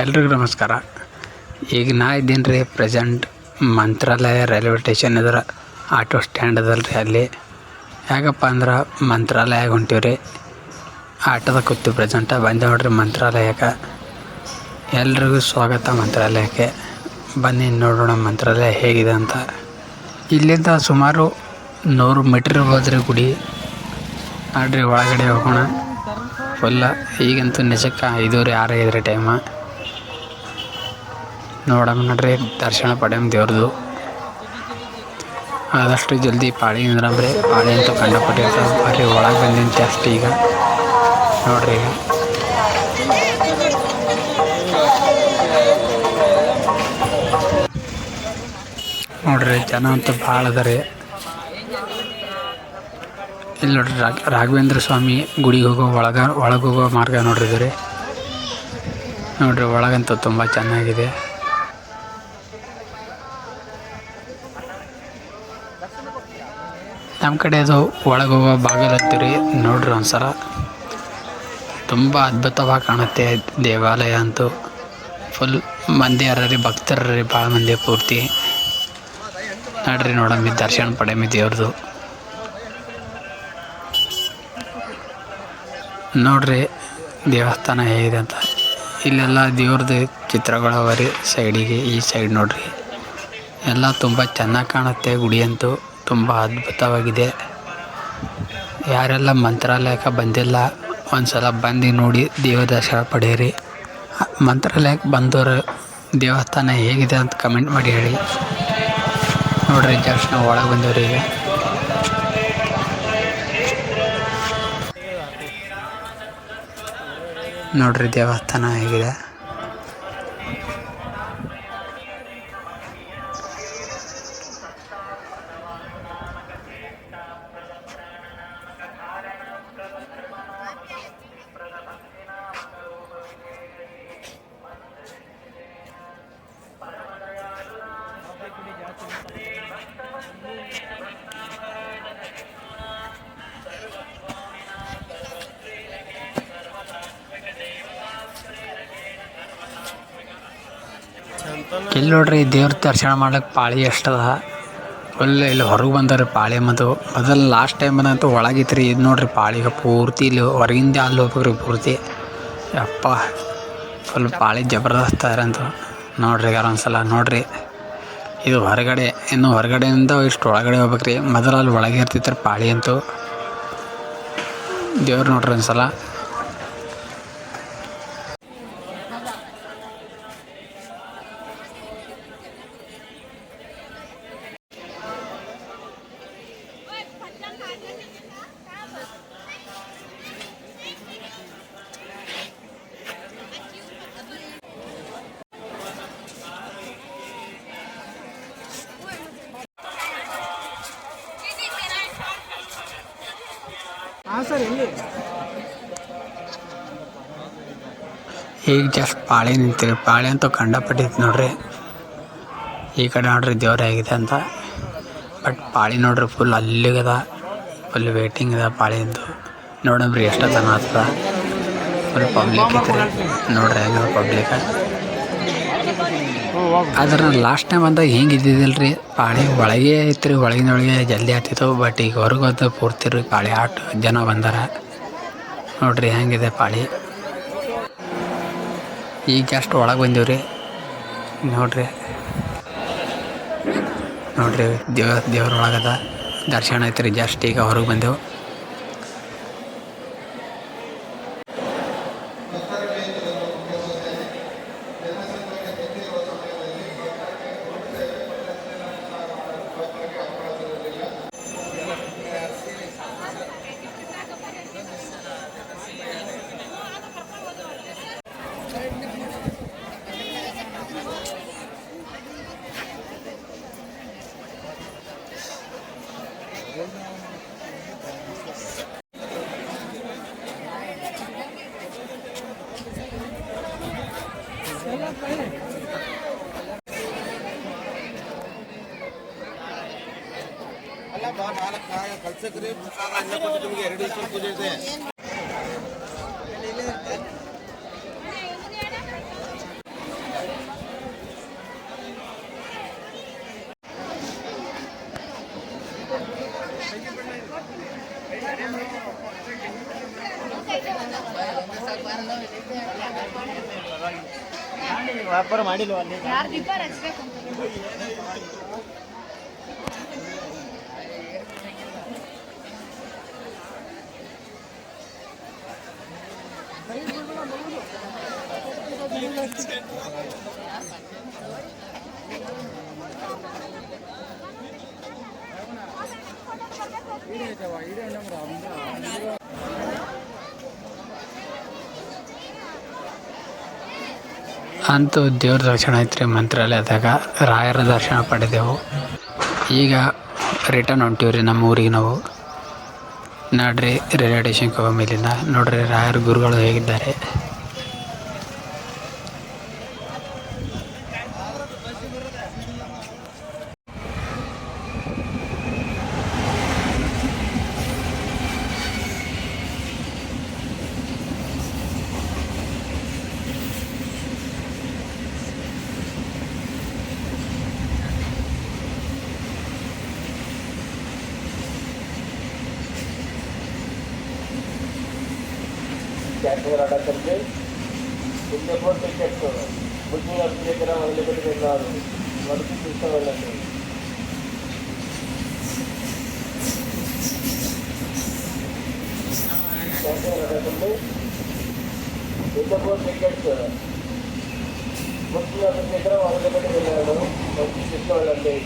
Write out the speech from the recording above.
ಎಲ್ರಿಗೂ ನಮಸ್ಕಾರ. ಈಗ ನಾ ಇದ್ದೀನಿ ರೀ ಪ್ರೆಸೆಂಟ್ ಮಂತ್ರಾಲಯ ರೈಲ್ವೆ ಸ್ಟೇಷನ್ ಇದ್ರ ಆಟೋ ಸ್ಟ್ಯಾಂಡ್ ಅದಲ್ಲ ರೀ ಅಲ್ಲಿ. ಯಾಕಪ್ಪ ಅಂದ್ರೆ ಮಂತ್ರಾಲಯಕ್ಕೆ ಹೊಂಟೀವಿ ರೀ. ಆಟೋದಾಗ ಕೂತೀವಿ ಪ್ರೆಸೆಂಟ ಬಂದೆ ನೋಡ್ರಿ ಮಂತ್ರಾಲಯಕ್ಕೆ. ಎಲ್ರಿಗೂ ಸ್ವಾಗತ ಮಂತ್ರಾಲಯಕ್ಕೆ. ಬನ್ನಿ ನೋಡೋಣ ಮಂತ್ರಾಲಯ ಹೇಗಿದೆ ಅಂತ. ಇಲ್ಲಿಂದ ಸುಮಾರು ನೂರು ಮೀಟ್ರ್ ಇರ್ಬೋದು ಗುಡಿ. ನೋಡ್ರಿ ಒಳಗಡೆ ಹೋಗೋಣ. ಫುಲ್ಲ ಈಗಂತೂ ನಿಜಕ್ಕೆ ಐದೂವರೆ ಆರು ಐದ್ರಿ ಟೈಮ ನೋಡಮ್ಮ ನೋಡ್ರಿ, ದರ್ಶನ ಪಡೆಯಮ್ ದೇವ್ರದು. ಆದಷ್ಟು ಜಲ್ದಿ ಪಾಳಿ ನಿಂದ್ರಮ್ರಿ ಪಾಳಿ ಅಂತೂ ಕಂಡಪಟ್ಟೆ ಇರ್ತದೆ ಬರ್ರಿ, ಒಳಗೆ ಬಂದಿನ ಜಾಸ್ತಿ ಈಗ. ನೋಡ್ರಿ ಈಗ. ನೋಡ್ರಿ, ಜನ ಅಂತೂ ಭಾಳ ಅದ ಇಲ್ಲಿ ನೋಡ್ರಿ ರಾಘ ರಾಘವೇಂದ್ರ ಸ್ವಾಮಿ ಗುಡಿಗೆ ಹೋಗೋ ಒಳಗ, ಒಳಗೆ ಹೋಗೋ ಮಾರ್ಗ ನೋಡ್ರಿ ನೋಡ್ರಿ, ಒಳಗಂತೂ ತುಂಬ ಚೆನ್ನಾಗಿದೆ. ನಮ್ಮ ಕಡೆ ಅದು ಒಳಗೆ ಹೋಗೋ ಬಾಗಿಲು ಹತ್ತಿರಿ ನೋಡ್ರಿ ಒಂದ್ಸಲ. ತುಂಬ ಅದ್ಭುತವಾಗಿ ಕಾಣುತ್ತೆ ದೇವಾಲಯ ಅಂತೂ. ಫುಲ್ ಮಂದಿ ಅರ ಭಕ್ತರ್ರಿ ಭಾಳ ಮಂದಿ ಪೂರ್ತಿ. ನೋಡ್ರಿ ನೋಡಮ್ಮಿ ದರ್ಶನ ಪಡೆಮಿ ದೇವ್ರದು. ನೋಡ್ರಿ ದೇವಸ್ಥಾನ ಹೇಗಿದೆ ಅಂತ. ಇಲ್ಲೆಲ್ಲ ದೇವ್ರದ್ದು ಚಿತ್ರಗಳು ಅವ ರೀ ಸೈಡಿಗೆ ಈ ಸೈಡ್ ನೋಡ್ರಿ. ಎಲ್ಲ ತುಂಬ ಚೆನ್ನಾಗಿ ಕಾಣುತ್ತೆ ಗುಡಿ ಅಂತೂ. ತುಂಬ ಅದ್ಭುತವಾಗಿದೆ. ಯಾರೆಲ್ಲ ಮಂತ್ರಾಲಯಕ್ಕೆ ಬಂದಿಲ್ಲ, ಒಂದ್ಸಲ ಬಂದು ನೋಡಿ ದೇವ ದರ್ಶನ ಪಡೆಯಿರಿ ಮಂತ್ರಾಲಯಕ್ಕೆ ಬಂದವರು ದೇವಸ್ಥಾನ ಹೇಗಿದೆ ಅಂತ ಕಮೆಂಟ್ ಮಾಡಿ ಹೇಳಿ. ನೋಡ್ರಿ ಜಸ್ಟ್ ನಾವು ಒಳಗೆ ಬಂದವ್ರಿ ಈಗ ನೋಡ್ರಿ ದೇವಸ್ಥಾನ ಹೇಗಿದೆ. ಇಲ್ಲಿ ನೋಡ್ರಿ ದೇವ್ರ ದರ್ಶನ ಮಾಡ್ಲಿಕ್ಕೆ ಪಾಳಿ ಎಷ್ಟದ? ಫುಲ್ ಇಲ್ಲಿ ಹೊರಗೆ ಬಂದಾರೆ ಪಾಳಿ ಮತ್ತು ಮೊದಲು ಲಾಸ್ಟ್ ಟೈಮ್ ಬಂದಂತೂ ಒಳಗಿತ್ತು ರೀ ಇದು ನೋಡ್ರಿ ಪಾಳಿಗೆ ಪೂರ್ತಿ ಇಲ್ಲಿ ಹೊರಗಿಂದ ಅಲ್ಲಿ ಹೋಗ್ಬೇಕ್ರಿ ಪೂರ್ತಿ. ಅಪ್ಪ ಫುಲ್ ಪಾಳಿ ಜಬರ್ದಸ್ತ್ ಅಂತ. ನೋಡ್ರಿ ಯಾರು ಒಂದ್ಸಲ, ನೋಡ್ರಿ. ಇದು ಹೊರಗಡೆ, ಇನ್ನು ಹೊರಗಡೆಯಿಂದ ಇಷ್ಟು ಒಳಗಡೆ ಹೋಗ್ಬೇಕ್ರಿ. ಮೊದಲು ಅಲ್ಲಿ ಒಳಗೆ ಇರ್ತಿತ್ತು ಪಾಳಿ ಅಂತೂ. ದೇವ್ರು ನೋಡ್ರಿ ಒಂದ್ಸಲ. ಈಗ ಜಸ್ಟ್ ಪಾಳೆ ನಿಂತಿರಿ ಪಾಳಿ ಅಂತ ಕಂಡಪಟ್ಟಿತ್ತು ನೋಡ್ರಿ. ಈ ಕಡೆ ನೋಡ್ರಿ ದೇವ್ರ ಆಗಿದೆ ಅಂತ. ಬಟ್ ಪಾಳಿ ನೋಡ್ರಿ ಫುಲ್ ಅಲ್ಲಿಗದ ಫುಲ್ ವೇಟಿಂಗ್ ಅದ ಪಾಳಿ ನೋಡಂಬ್ರಿ ಎಷ್ಟು ಜನ ಆಗ್ತದ. ಫುಲ್ ಪಬ್ಲಿಕ್ ಐತ್ರಿ ನೋಡ್ರಿ ಹೆಂಗದ ಪಬ್ಲಿಕ್ ಆದ್ರೆ ಲಾಸ್ಟ್ ಟೈಮ್ ಅಂದಾಗ ಹಿಂಗೆ ಇದ್ದಿದ್ದಿಲ್ಲ ರೀ ಪಾಳಿ ಒಳಗೆ ಐತ್ರಿ ಒಳಗಿನ ಒಳಗೆ ಜಲ್ದಿ ಆಗ್ತಿತ್ತು ಬಟ್ ಈಗ ಹೊರಗೆ ಪೂರ್ತಿ ರೀ ಪಾಳಿ ಆಟ, ಜನ ಬಂದಾರ. ನೋಡ್ರಿ ಹೆಂಗಿದೆ ಪಾಳಿ. ಈಗ ಜಸ್ಟ್ ಒಳಗೆ ಬಂದೀವ್ರಿ. ನೋಡ್ರಿ. ನೋಡ್ರಿ ದೇವ ದೇವ್ರ ಒಳಗದ ದರ್ಶನ ಐತ್ರಿ ಜಸ್ಟ್ ಈಗ ಹೊರಗೆ ಬಂದೆವು. ಬಾ ನಾಲ್ಕು ಕಾಯ ಕಳ್ಸಕ್ರಿ ಪ್ರಸಾದ ಅನ್ನ ಕೊಟ್ಟು ನಿಮಗೆ ಎರಡು ದಿವಸ ಪೂಜೆ ಇದೆ ವ್ಯಾಪಾರ ಮಾಡಿಲ್ವಾ ಅಲ್ಲಿ? ಯಾರು ದೀಪ ರಚಿಸಬೇಕು ಅಂತ ದೇವ್ರ ದರ್ಶನ ಐತ್ರಿ ಮಂತ್ರಾಲಯದಾಗ ರಾಯರ ದರ್ಶನ ಪಡೆದೆವು. ಈಗ ರಿಟರ್ನ್ ಹೊಂಟೀವ್ರಿ ನಮ್ಮ ಊರಿಗೆ ನಾವು. ನಡ್ರಿ ರೈಲ್ವೆ ಸ್ಟೇಷನ್ ಹೋಗೋ ಮೇಲಿಂದ ನೋಡ್ರಿ ರಾಯರ ಗುರುಗಳು ಹೇಗಿದ್ದಾರೆ. कैट वगैरह करके उनके फ़ोन पे चेक करो मुझे अपने దగ్గర అవైలబుల్ ఉన్నారు వరకు చూసుకోవాలండి ఇంత ఫోన్ టికెట్స్ ముఖ్యంగా దగ్గర అవైలబుల్ ఉన్నారు వరకు చూసుకోవాలండి